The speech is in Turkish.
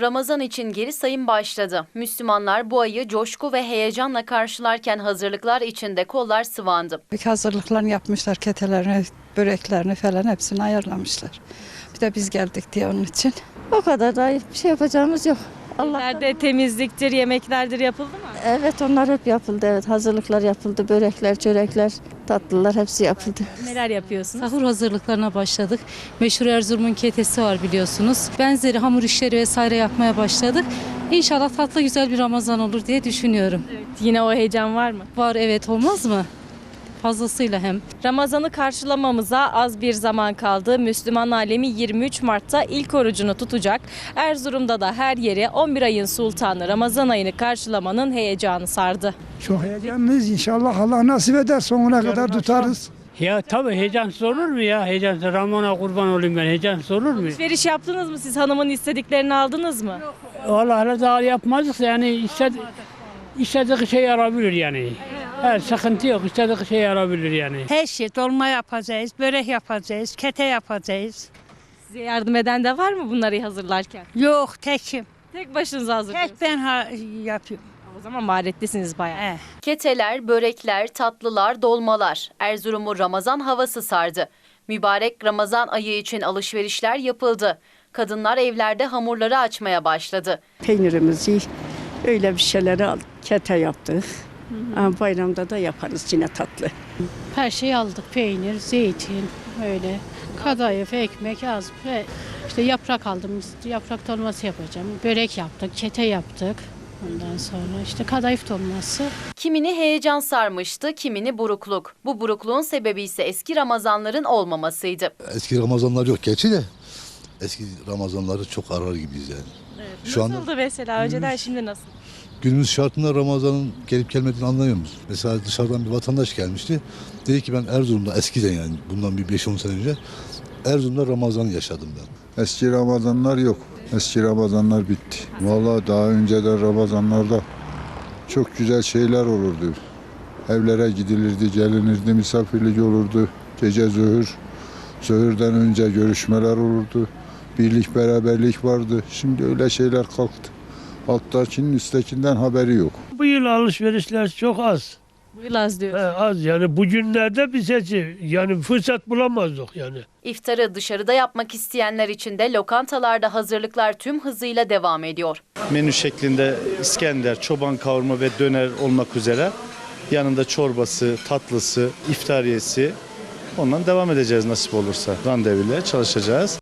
Ramazan için geri sayım başladı. Müslümanlar bu ayı coşku ve heyecanla karşılarken hazırlıklar içinde kollar sıvandı. Büyük hazırlıklarını yapmışlar, ketelerini, böreklerini falan hepsini ayarlamışlar. Bir de biz geldik diye onun için. O kadar da bir şey yapacağımız yok. Allah Nerede temizliktir, yemeklerdir yapıldı mı? Evet onlar hep yapıldı. Evet hazırlıklar yapıldı. Börekler, çörekler, tatlılar hepsi yapıldı. Neler yapıyorsunuz? Sahur hazırlıklarına başladık. Meşhur Erzurum'un ketesi var biliyorsunuz. Benzeri hamur işleri vesaire yapmaya başladık. İnşallah tatlı güzel bir Ramazan olur diye düşünüyorum. Yine o heyecan var mı? Var evet olmaz mı? Fazlasıyla hem. Ramazan'ı karşılamamıza az bir zaman kaldı. Müslüman alemi 23 Mart'ta ilk orucunu tutacak. Erzurum'da da her yeri 11 ayın sultanı Ramazan ayını karşılamanın heyecanı sardı. Çok heyecanlıyız inşallah Allah nasip eder sonuna kadar tutarız. Ya tabii heyecansız olur mu ya? Heyecansız. Ramona kurban olayım ben. Heyecansız olur mu? Alışveriş yaptınız mı siz? Hanımın istediklerini aldınız mı? Vallahi daha yapmazdık yani isted istediği şey alabilir yani. Evet, sıkıntı yok. İstediği şey alabilir yani. Her şey dolma yapacağız, börek yapacağız, kete yapacağız. Size yardım eden de var mı bunları hazırlarken? Yok tekim. Tek başınıza hazırlıyorsunuz. Tek ben ha- yapıyorum. O zaman maharetlisiniz bayağı. Eh. Keteler, börekler, tatlılar, dolmalar. Erzurum'u Ramazan havası sardı. Mübarek Ramazan ayı için alışverişler yapıldı. Kadınlar evlerde hamurları açmaya başladı. peynirimizi öyle bir şeyleri aldık. Kete yaptık. Ha, Bayramda da yaparız yine tatlı. Her şeyi aldık. Peynir, zeytin, öyle. Kadayıf, ekmek az. Ve işte yaprak aldım. Yaprak dolması yapacağım. Börek yaptık, kete yaptık. Ondan sonra işte kadayıf dolması. Kimini heyecan sarmıştı, kimini burukluk. Bu burukluğun sebebi ise eski Ramazanların olmamasıydı. Eski Ramazanlar yok gerçi de eski Ramazanları çok arar gibiyiz yani. Şu anda Nasıldı mesela önceden şimdi nasıl? Günümüz şartında Ramazan'ın gelip gelmediğini anlamıyoruz. Mesela dışarıdan bir vatandaş gelmişti. Dedi ki ben Erzurum'da eskiden yani bundan bir 5-10 sene önce Erzurum'da Ramazan yaşadım ben. Eski Ramazanlar yok. Eski Ramazanlar bitti. Vallahi daha önceden Ramazanlarda çok güzel şeyler olurdu. Evlere gidilirdi, gelinirdi, misafirlik olurdu. Gece zöhür, zöhürden önce görüşmeler olurdu. Birlik, beraberlik vardı. Şimdi öyle şeyler kalktı. Alttakinin üsttekinden haberi yok. Bu yıl alışverişler çok az. Bu yıl az diyor. He, az yani bugünlerde biz hiç yani fırsat bulamazdık yani. İftarı dışarıda yapmak isteyenler için de lokantalarda hazırlıklar tüm hızıyla devam ediyor. menü şeklinde İskender, çoban kavurma ve döner olmak üzere yanında çorbası, tatlısı, iftariyesi ondan devam edeceğiz nasip olursa. Randevuyla çalışacağız.